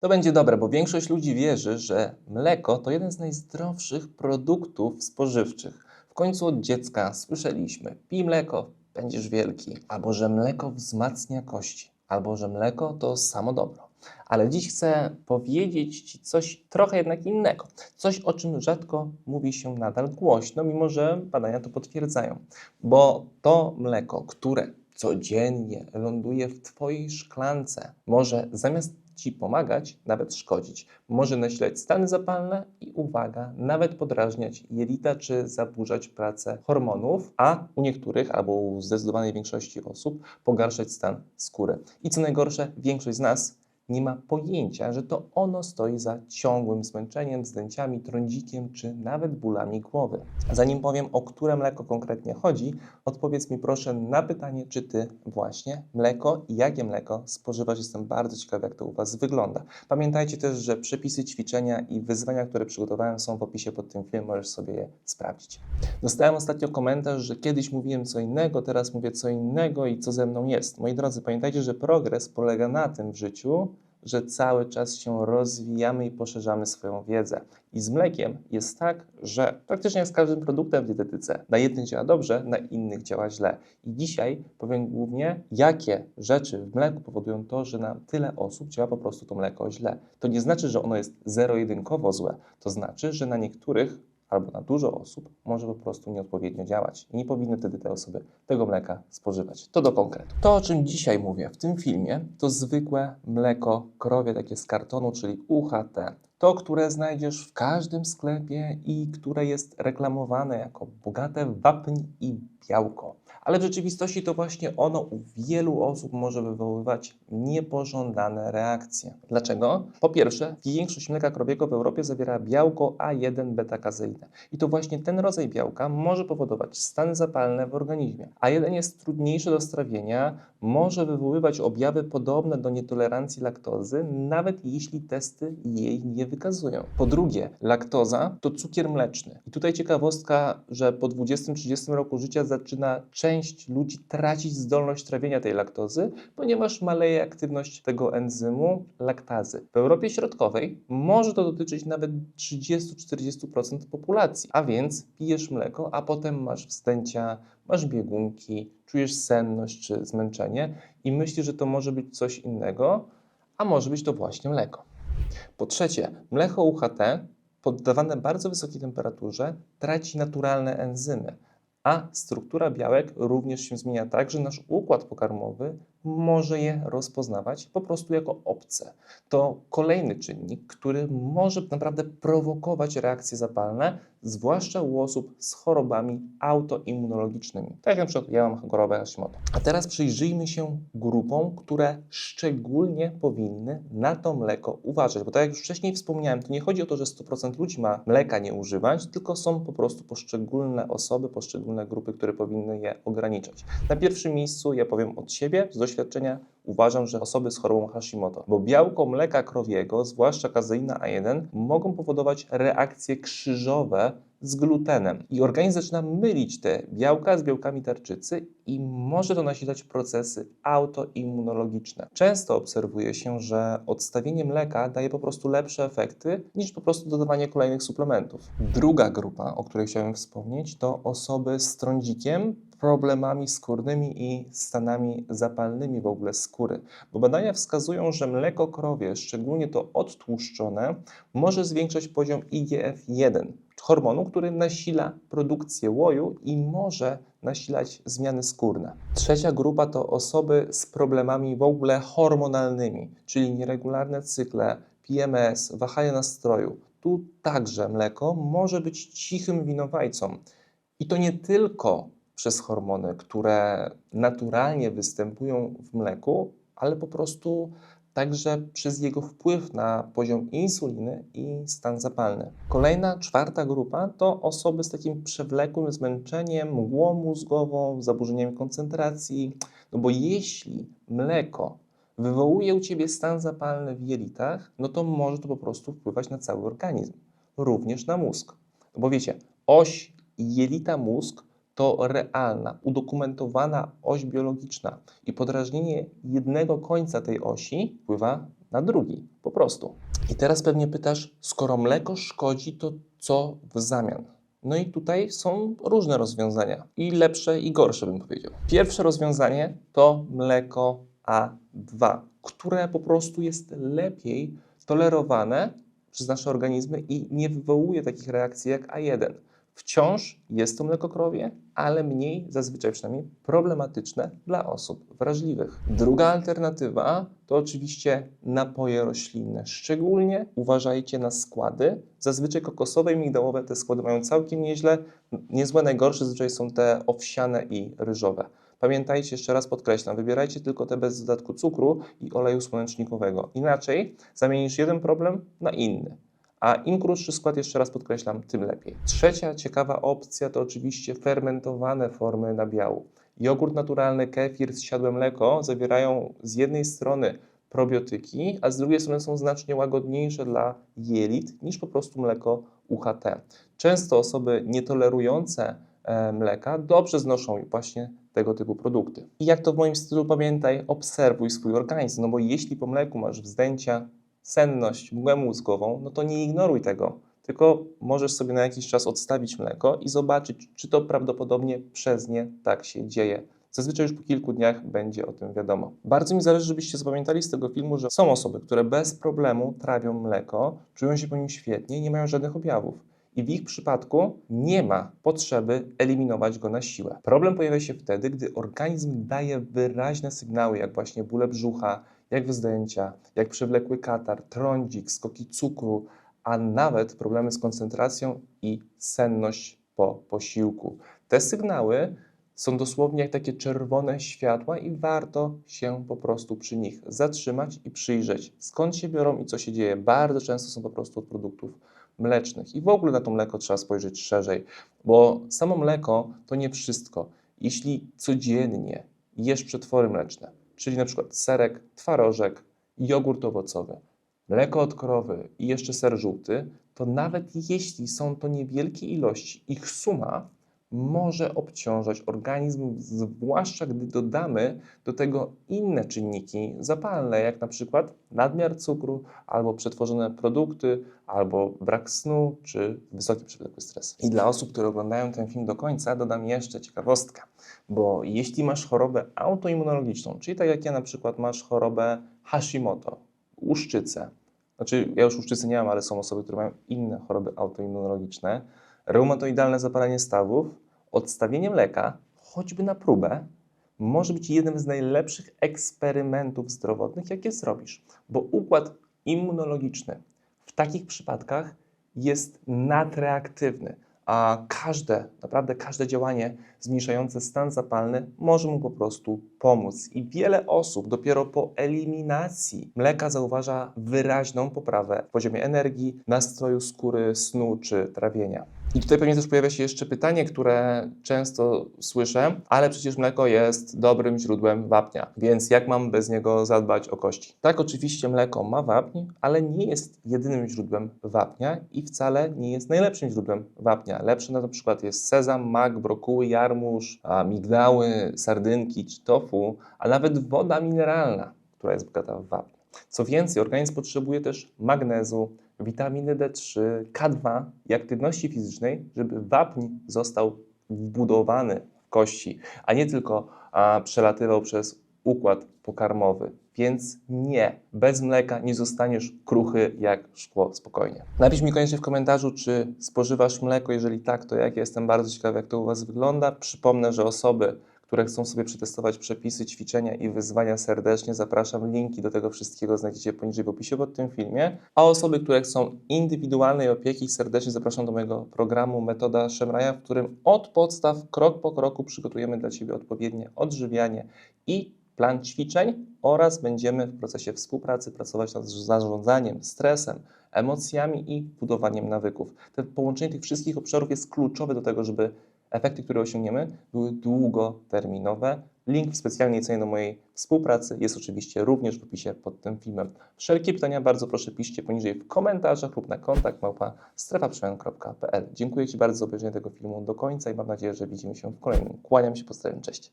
To będzie dobre, bo większość ludzi wierzy, że mleko to jeden z najzdrowszych produktów spożywczych. W końcu od dziecka słyszeliśmy: pij mleko, będziesz wielki, albo że mleko wzmacnia kości, albo że mleko to samo dobro. Ale dziś chcę powiedzieć Ci coś trochę jednak innego. Coś, o czym rzadko mówi się nadal głośno, mimo że badania to potwierdzają. Bo to mleko, które codziennie ląduje w Twojej szklance, może zamiast Ci pomagać, nawet szkodzić. Może nasilać stany zapalne i uwaga, nawet podrażniać jelita czy zaburzać pracę hormonów, a u niektórych albo u zdecydowanej większości osób pogarszać stan skóry. I co najgorsze, większość z nas nie ma pojęcia, że to ono stoi za ciągłym zmęczeniem, zdjęciami, trądzikiem czy nawet bólami głowy. Zanim powiem, o które mleko konkretnie chodzi, odpowiedz mi proszę na pytanie, czy ty właśnie mleko i jakie mleko spożywasz. Jestem bardzo ciekawy, jak to u was wygląda. Pamiętajcie też, że przepisy ćwiczenia i wyzwania, które przygotowałem, są w opisie pod tym filmem, możesz sobie je sprawdzić. Dostałem ostatnio komentarz, że kiedyś mówiłem co innego, teraz mówię co innego i co ze mną jest. Moi drodzy, pamiętajcie, że progres polega na tym w życiu, że cały czas się rozwijamy i poszerzamy swoją wiedzę. I z mlekiem jest tak, że praktycznie jak z każdym produktem w dietetyce, na jednych działa dobrze, na innych działa źle. I dzisiaj powiem głównie, jakie rzeczy w mleku powodują to, że na tyle osób działa po prostu to mleko źle. To nie znaczy, że ono jest zero-jedynkowo złe. To znaczy, że na niektórych albo na dużo osób może po prostu nieodpowiednio działać. I nie powinny wtedy te osoby tego mleka spożywać. To do konkretu. To, o czym dzisiaj mówię w tym filmie, to zwykłe mleko krowie, takie z kartonu, czyli UHT. To, które znajdziesz w każdym sklepie i które jest reklamowane jako bogate w wapń i białko. Ale w rzeczywistości to właśnie ono u wielu osób może wywoływać niepożądane reakcje. Dlaczego? Po pierwsze, większość mleka krowiego w Europie zawiera białko A1 beta-kazeinę. I to właśnie ten rodzaj białka może powodować stany zapalne w organizmie. A1 jest trudniejszy do strawienia, może wywoływać objawy podobne do nietolerancji laktozy, nawet jeśli testy jej nie wykazują. Po drugie, laktoza to cukier mleczny. I tutaj ciekawostka, że po 20-30 roku życia zaczyna część ludzi tracić zdolność trawienia tej laktozy, ponieważ maleje aktywność tego enzymu laktazy. W Europie Środkowej może to dotyczyć nawet 30-40% populacji. A więc pijesz mleko, a potem masz wstęcia, masz biegunki, czujesz senność czy zmęczenie i myślisz, że to może być coś innego, a może być to właśnie mleko. Po trzecie, mleko UHT poddawane bardzo wysokiej temperaturze traci naturalne enzymy, a struktura białek również się zmienia tak, że nasz układ pokarmowy może je rozpoznawać po prostu jako obce. To kolejny czynnik, który może naprawdę prowokować reakcje zapalne, zwłaszcza u osób z chorobami autoimmunologicznymi. Tak jak na przykład ja mam chorobę Hashimoto. A teraz przyjrzyjmy się grupom, które szczególnie powinny na to mleko uważać, bo tak jak już wcześniej wspomniałem, to nie chodzi o to, że 100% ludzi ma mleka nie używać, tylko są po prostu poszczególne osoby, poszczególne grupy, które powinny je ograniczać. Na pierwszym miejscu ja powiem od siebie, z doświadczenia uważam, że osoby z chorobą Hashimoto, bo białko mleka krowiego, zwłaszcza kazeina A1, mogą powodować reakcje krzyżowe z glutenem. I organizm zaczyna mylić te białka z białkami tarczycy i może to nasilać procesy autoimmunologiczne. Często obserwuje się, że odstawienie mleka daje po prostu lepsze efekty niż po prostu dodawanie kolejnych suplementów. Druga grupa, o której chciałem wspomnieć, to osoby z trądzikiem, problemami skórnymi i stanami zapalnymi w ogóle skóry. Bo badania wskazują, że mleko krowie, szczególnie to odtłuszczone, może zwiększać poziom IGF-1, hormonu, który nasila produkcję łoju i może nasilać zmiany skórne. Trzecia grupa to osoby z problemami w ogóle hormonalnymi, czyli nieregularne cykle, PMS, wahania nastroju. Tu także mleko może być cichym winowajcą. I to nie tylko przez hormony, które naturalnie występują w mleku, ale po prostu także przez jego wpływ na poziom insuliny i stan zapalny. Kolejna, czwarta grupa to osoby z takim przewlekłym zmęczeniem, mgłą mózgową, zaburzeniem koncentracji. No bo jeśli mleko wywołuje u ciebie stan zapalny w jelitach, no to może to po prostu wpływać na cały organizm, również na mózg. No bo wiecie, oś jelita-mózg to realna, udokumentowana oś biologiczna i podrażnienie jednego końca tej osi wpływa na drugi, po prostu. I teraz pewnie pytasz, skoro mleko szkodzi, to co w zamian? No i tutaj są różne rozwiązania, i lepsze, i gorsze bym powiedział. Pierwsze rozwiązanie to mleko A2, które po prostu jest lepiej tolerowane przez nasze organizmy i nie wywołuje takich reakcji jak A1. Wciąż jest to mleko krowie, ale mniej, zazwyczaj przynajmniej, problematyczne dla osób wrażliwych. Druga alternatywa to oczywiście napoje roślinne. Szczególnie uważajcie na składy. Zazwyczaj kokosowe i migdałowe te składy mają całkiem nieźle. Niezłe, najgorsze zazwyczaj są te owsiane i ryżowe. Pamiętajcie, jeszcze raz podkreślam, wybierajcie tylko te bez dodatku cukru i oleju słonecznikowego. Inaczej zamienisz jeden problem na inny. A im krótszy skład, jeszcze raz podkreślam, tym lepiej. Trzecia ciekawa opcja to oczywiście fermentowane formy nabiału. Jogurt naturalny, kefir, zsiadłe mleko zawierają z jednej strony probiotyki, a z drugiej strony są znacznie łagodniejsze dla jelit niż po prostu mleko UHT. Często osoby nietolerujące e, mleka dobrze znoszą właśnie tego typu produkty. I jak to w moim stylu pamiętaj, obserwuj swój organizm, no bo jeśli po mleku masz wzdęcia, senność, mgłę mózgową, no to nie ignoruj tego, tylko możesz sobie na jakiś czas odstawić mleko i zobaczyć, czy to prawdopodobnie przez nie tak się dzieje. Zazwyczaj już po kilku dniach będzie o tym wiadomo. Bardzo mi zależy, żebyście zapamiętali z tego filmu, że są osoby, które bez problemu trawią mleko, czują się po nim świetnie i nie mają żadnych objawów. I w ich przypadku nie ma potrzeby eliminować go na siłę. Problem pojawia się wtedy, gdy organizm daje wyraźne sygnały, jak właśnie bóle brzucha, jak wyzdęcia, jak przewlekły katar, trądzik, skoki cukru, a nawet problemy z koncentracją i senność po posiłku. Te sygnały są dosłownie jak takie czerwone światła i warto się po prostu przy nich zatrzymać i przyjrzeć, skąd się biorą i co się dzieje. Bardzo często są po prostu od produktów mlecznych. I w ogóle na to mleko trzeba spojrzeć szerzej, bo samo mleko to nie wszystko. Jeśli codziennie jesz przetwory mleczne, czyli na przykład serek, twarożek, jogurt owocowy, mleko od krowy i jeszcze ser żółty, to nawet jeśli są to niewielkie ilości, ich suma może obciążać organizm, zwłaszcza gdy dodamy do tego inne czynniki zapalne, jak na przykład nadmiar cukru, albo przetworzone produkty, albo brak snu, czy wysoki przewlekły stres. I dla osób, które oglądają ten film do końca, dodam jeszcze ciekawostkę, bo jeśli masz chorobę autoimmunologiczną, czyli tak jak ja na przykład masz chorobę Hashimoto, łuszczycę, znaczy ja już łuszczycy nie mam, ale są osoby, które mają inne choroby autoimmunologiczne, reumatoidalne zapalenie stawów, odstawienie mleka, choćby na próbę, może być jednym z najlepszych eksperymentów zdrowotnych, jakie zrobisz, bo układ immunologiczny w takich przypadkach jest nadreaktywny, a każde, naprawdę każde działanie zmniejszające stan zapalny może mu po prostu pomóc. I wiele osób dopiero po eliminacji mleka zauważa wyraźną poprawę w poziomie energii, nastroju skóry, snu czy trawienia. I tutaj pewnie też pojawia się jeszcze pytanie, które często słyszę, ale przecież mleko jest dobrym źródłem wapnia, więc jak mam bez niego zadbać o kości? Tak, oczywiście mleko ma wapń, ale nie jest jedynym źródłem wapnia i wcale nie jest najlepszym źródłem wapnia. Lepsze na przykład jest sezam, mak, brokuły, jarmuż, migdały, sardynki czy tofu, a nawet woda mineralna, która jest bogata w wapń. Co więcej, organizm potrzebuje też magnezu, witaminy D3, K2 i aktywności fizycznej, żeby wapń został wbudowany w kości, a nie tylko a, przelatywał przez układ pokarmowy. Więc nie, bez mleka nie zostaniesz kruchy jak szkło, spokojnie. Napisz mi koniecznie w komentarzu, czy spożywasz mleko, jeżeli tak, to jak. Ja Jestem bardzo ciekawy, jak to u Was wygląda. Przypomnę, że osoby, które chcą sobie przetestować przepisy, ćwiczenia i wyzwania serdecznie zapraszam. Linki do tego wszystkiego znajdziecie poniżej w opisie pod tym filmie. A osoby, które chcą indywidualnej opieki, serdecznie zapraszam do mojego programu Metoda Szemraja, w którym od podstaw, krok po kroku przygotujemy dla Ciebie odpowiednie odżywianie i plan ćwiczeń oraz będziemy w procesie współpracy pracować nad zarządzaniem stresem, emocjami i budowaniem nawyków. To połączenie tych wszystkich obszarów jest kluczowe do tego, żeby efekty, które osiągniemy, były długoterminowe. Link w specjalnej cenie do mojej współpracy jest oczywiście również w opisie pod tym filmem. Wszelkie pytania bardzo proszę piszcie poniżej w komentarzach lub na kontakt małpa strefaprzemian.pl. Dziękuję Ci bardzo za obejrzenie tego filmu do końca i mam nadzieję, że widzimy się w kolejnym. Kłaniam się, pozdrawiam, cześć.